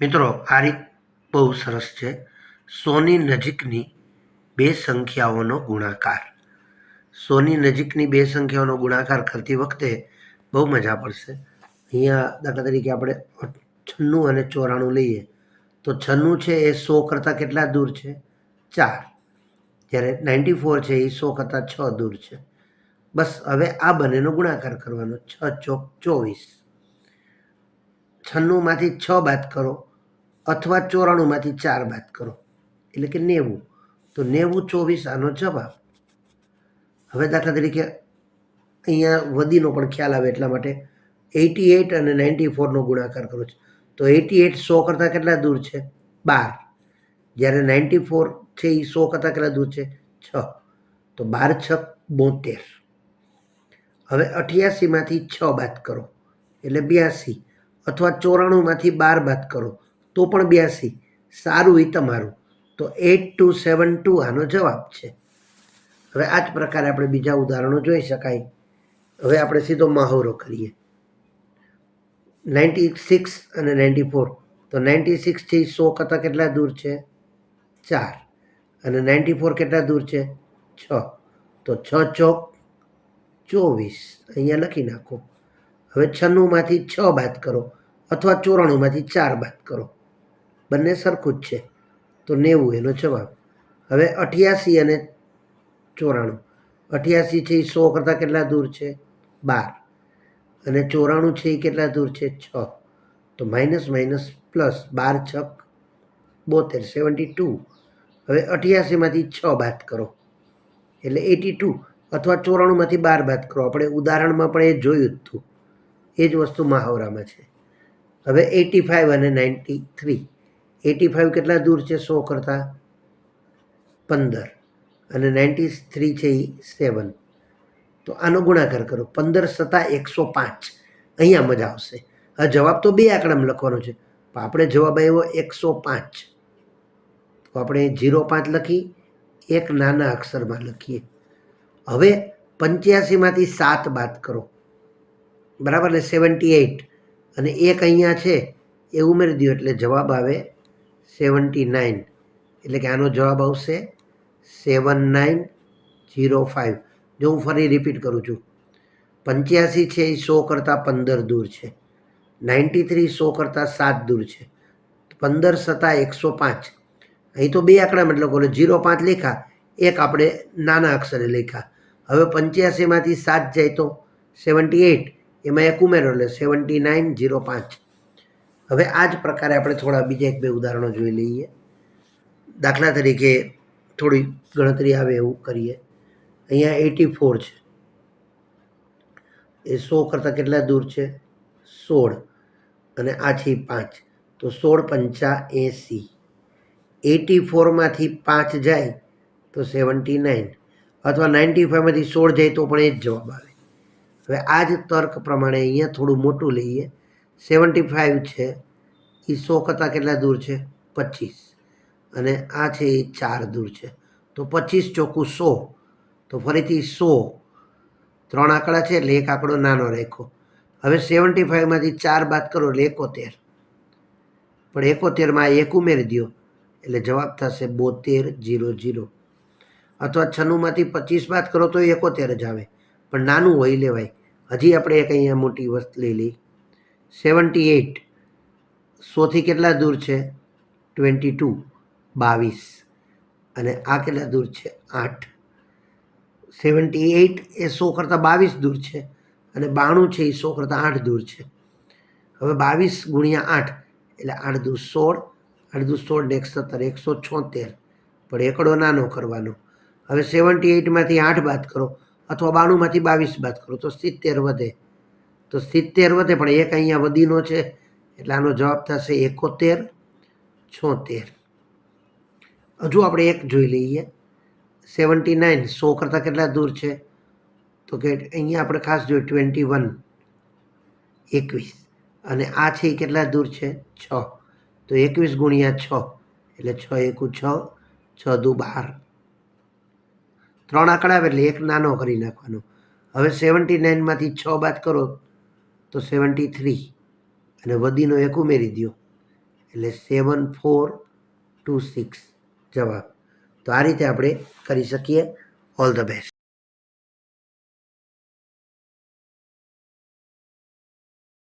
મિત્રો આ રીત બહુ સરસ છે. સોની નજીકની બે સંખ્યાઓનો ગુણાકાર. સોની નજીકની બે સંખ્યાઓનો ગુણાકાર કરતી વખતે બહુ મજા પડશે. અહીંયા દાખલા તરીકે આપણે છન્નું અને ચોરાણું લઈએ, તો છન્નું છે એ સો કરતાં કેટલા દૂર છે? ચાર. જ્યારે નાઇન્ટી ફોર છે એ સો કરતાં છ દૂર છે. બસ હવે આ બંનેનો ગુણાકાર કરવાનો, છ ચોક ચોવીસ. છન્નુંમાંથી છ બાદ કરો અથવા ચોરાણુંમાંથી ચાર બાદ કરો. એટલે કે નેવું. તો નેવું, ચોવીસ, આનો જવાબ. હવે દાખલા તરીકે અહીંયા વધીનો પણ ખ્યાલ આવે એટલા માટે. એટી એટ અને નાઇન્ટી ફોરનો ગુણાકાર કરો છે. તો એટી એટ સો કરતાં કેટલા દૂર છે? બાર. જ્યારે નાઇન્ટી ફોર છે એ સો કરતાં કેટલા દૂર છે? છ. તો બાર છ બોતેર. હવે અઠ્યાસીમાંથી છ બાદ કરો. એટલે બ્યાસી. અથવા ચોરાણુંમાંથી બાર બાદ કરો. તો પણ બ્યાસી સારું એ તમારું. તો એટ ટુ સેવન ટુ આનો જવાબ છે. હવે આ જ પ્રકારે આપણે બીજા ઉદાહરણો જોઈ શકાય. હવે આપણે સીધો મહાવરો કરીએ. નાઇન્ટી સિક્સ અને નાઇન્ટી ફોર તો નાઇન્ટી સિક્સથી સો કરતાં કેટલા દૂર છે? ચાર. અને નાઇન્ટી ફોર કેટલા દૂર છે? છ. તો છ ચોક ચોવીસ. અહીંયા લખી નાખો. હવે છન્નુંમાંથી છ બાદ કરો. અથવા ચોરાણુંમાંથી ચાર બાદ કરો. બંને સરખું જ છે. તો નેવું એનો જવાબ. હવે અઠ્યાસી અને ચોરાણું. અઠ્યાસી છે એ સો કરતાં કેટલા દૂર છે? બાર. અને ચોરાણું છે એ કેટલા દૂર છે? છ. તો માઇનસ માઇનસ પ્લસ બાર છક બોતેર, સેવન્ટી ટુ. હવે અઠ્યાસીમાંથી છ બાદ કરો. એટલે એટી ટુ અથવા ચોરાણુંમાંથી બાર બાદ કરો. આપણે ઉદાહરણમાં પણ એ જોયું જ હતું. એ જ વસ્તુ મહાવરામાં છે. હવે એટી ફાઇવ અને નાઇન્ટી થ્રી. એટી ફાઇવ કેટલા દૂર છે? સો કરતાં પંદર. અને નાઇન્ટી થ્રી છે એ સેવન. તો આનો ગુણાકાર કરો. પંદર સત્તા એકસો પાંચ. અહીંયા મજા આવશે. આ જવાબ તો બે આંકડામાં લખવાનો છે. પણ આપણે જવાબ આવ્યો એકસો પાંચ. તો આપણે જીરો પાંચ લખી, એક નાના અક્ષરમાં લખીએ. હવે પંચ્યાસીમાંથી સાત બાદ કરો. બરાબર ને? સેવન્ટી એઇટ અને એક અહીંયા છે, એ ઉમેરી દો એટલે જવાબ આવે સેવન્ટી નાઇન એટલે કે આનો જવાબ આવશે સેવન નાઇન જીરો ફાઇવ જો હું ફરી રિપીટ કરું છું. પંચ્યાસી છે એ સો કરતાં પંદર દૂર છે. નાઇન્ટી થ્રી સો કરતાં સાત દૂર છે. પંદર સત્તા એકસો પાંચ. અહીં તો બે આંકડા મતલબ બોલે જીરો પાંચ લેખા એક આપણે નાના અક્ષરે લેખા હવે પંચ્યાસીમાંથી સાત જાય તો સેવન્ટી એઇટ એમાં એક ઉમેરો એટલે સેવન્ટી નાઇન જીરો પાંચ. હવે આ જ પ્રકારે આપણે થોડા બીજા એક બે ઉદાહરણો જોઈ લઈએ. દાખલા તરીકે થોડી ગણતરી આવે એવું કરીએ. અહીંયા એટી ફોર છે. એ સો કરતાં કેટલા દૂર છે? સોળ. અને આ પાંચ. તો સોળ પંચા એંસી. એટી ફોરમાંથી પાંચ જાય તો સેવન્ટી નાઇન. અથવા નાઇન્ટી ફાઇવમાંથી સોળ જાય તો પણ એ જ જવાબ આવે. હવે આ જ તર્ક પ્રમાણે અહીંયા થોડું મોટું લઈએ. સેવન્ટી ફાઇવ છે. એ સો કરતાં કેટલા દૂર છે? પચીસ. અને આ છે એ ચાર દૂર છે. તો પચીસ ચોખ્ખું સો. તો ફરીથી સો. ત્રણ આંકડા છે એટલે એક આંકડો નાનો રાખ્યો. હવે સેવન્ટી ફાઇવમાંથી ચાર બાદ કરો એટલે એકોતેર. પણ એકોતેરમાં એક ઉમેરી દો એટલે જવાબ થશે બોતેર જીરો જીરો. અથવા છન્નુંમાંથી પચીસ બાદ કરો તો એકોતેર જ આવે. પણ નાનું હોય લેવાય. હજી આપણે એક અહીંયા મોટી વસ્તુ લઈ લઈ સેવન્ટી એઇટ સોથી કેટલા દૂર છે? Twenty two. બાવીસ. અને આ કેટલા દૂર છે? આઠ. સેવન્ટી એઇટ એ સો કરતાં બાવીસ દૂર છે અને બાણું છે એ સો કરતાં આઠ દૂર છે. હવે બાવીસ ગુણ્યા આઠ, એટલે આઠ દૂ સોળ, આઠ દૂર સોળ ને એક સત્તર, એકસો છોતેર. પણ એકડો નાનો કરવાનો. હવે સેવન્ટી એઇટમાંથી આઠ બાદ કરો અથવા બાણુંમાંથી બાવીસ બાદ કરો તો સિત્તેર વધે. તો સિત્તેર વધે, પણ એક અહીંયા વધીનો છે. એટલે આનો જવાબ થશે એકોતેર, છોતેર. હજુ આપણે એક જોઈ લઈએ. સેવન્ટી નાઇન, સો કરતાં કેટલા દૂર છે? તો કે અહીંયા આપણે ખાસ જોઈએ, ટ્વેન્ટી વન, એકવીસ. અને આ છે એ કેટલા દૂર છે? છ. તો એકવીસ ગુણ્યા છ, એટલે છ એકું છ છ દુ બાર. ત્રણ આંકડા આવે એટલે એક નાનો કરી નાખવાનો. હવે સેવન્ટી નાઇનમાંથી છ બાદ કરો તો સેવન્ટી થ્રી અને વધીનો એક ઉમેરી દો એટલે સેવન ફોર ટુ સિક્સ જવાબ. તો આ રીતે આપણે કરી શકીએ. All the best